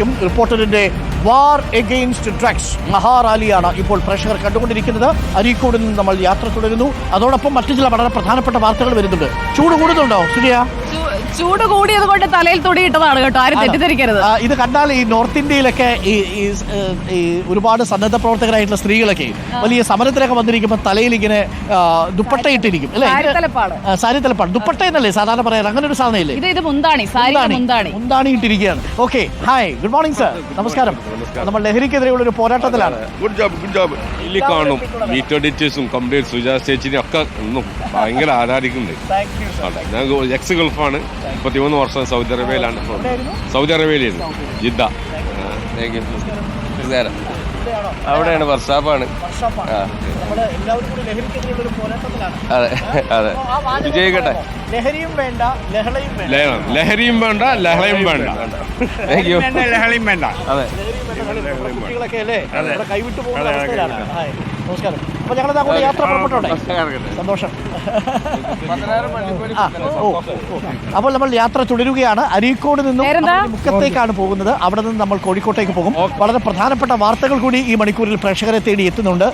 ആയിരിക്കും റിപ്പോർട്ടറിന്റെ war against drugs മഹാറാലിയാണ് ഇപ്പോൾ പ്രേക്ഷകർ കണ്ടുകൊണ്ടിരിക്കുന്നത്. അരീക്കോടിൽ നിന്ന് നമ്മൾ യാത്ര തുടരുന്നു. അതോടൊപ്പം മറ്റു ചില വളരെ പ്രധാനപ്പെട്ട വാർത്തകൾ വരുന്നുണ്ട്. ചൂട് കൂടുന്നുണ്ടോ സുരിയ ചൂട് കൂടിയത് കൊണ്ട് തലയിൽ തൊടിയിട്ടതാണ് കേട്ടോ. ആരും തെറ്റിദ്ധരിക്കരുത്. ഇത് കണ്ടാൽ ഈ നോർത്ത് ഇന്ത്യയിലൊക്കെ ഈ ഒരുപാട് സന്നദ്ധ പ്രവർത്തകരായിട്ടുള്ള സ്ത്രീകളൊക്കെ വലിയ സമരത്തിലൊക്കെ വന്നിരിക്കുമ്പോ തലയിൽ ഇങ്ങനെ ദുപ്പട്ട ഇട്ടിരിക്കും അല്ലേ? സാരി തലപ്പാട്? ദുപ്പട്ട എന്നല്ലേ സാധാരണ പറയാറ്? അങ്ങനെ ഒരു സാധനം ഇല്ലേ ഇത് മുന്താണി. മുന്താണി. ഇട്ടിരിക്കുകയാണ്. Okay hi good morning sir നമസ്കാരം. നമ്മൾ ലഹരിക്കെതിരെയുള്ള ഒരു പോരാട്ടത്തിലാണ്. ഗുഡ് ജോബ് ഗുഡ് ജോബ് കാണും. വീറ്റോ എഡിറ്റേഴ്സും കംപ്ലീറ്റ് സുജാ ചേച്ചിനെയും ഒക്കെ ഭയങ്കര ആരാധിക്കുന്നുണ്ട്. എക്സ് ഗൾഫാണ് മുപ്പത്തിമൂന്ന് വർഷം സൗദി അറേബ്യയിലാണ് സൗദി അറേബ്യയിലായിരുന്നു ജിദ്ദ. താങ്ക് യു നമസ്കാരം അവിടെയാണ് വർഷാപ്പാണ്. അതെ അതെ. വിജയിക്കട്ടെ. ലഹരിയും വേണ്ട ലഹളയും വേണ്ട. ലഹരിയും വേണ്ട ലഹളയും വേണ്ട. ലഹളയും വേണ്ട. അതെ. കുട്ടികളൊക്കെ അല്ലേ? നമ്മുടെ കൈവിട്ടു പോകുന്ന അവസ്ഥയിലാണ്. നമസ്കാരം. അപ്പൊ ഞങ്ങൾ അങ്ങോട്ട് യാത്ര പുറപ്പെട്ടോട്ടെ സന്തോഷം. അപ്പോൾ നമ്മൾ യാത്ര തുടരുകയാണ്. അരീക്കോട് നിന്നും മുക്കത്തേക്കാണ് പോകുന്നത്. അവിടെ നിന്ന് നമ്മൾ കോഴിക്കോട്ടേക്ക് പോകും. വളരെ പ്രധാനപ്പെട്ട വാർത്തകൾ കൂടി ഈ മണിക്കൂറിൽ പ്രേക്ഷകരെ തേടി എത്തുന്നുണ്ട്.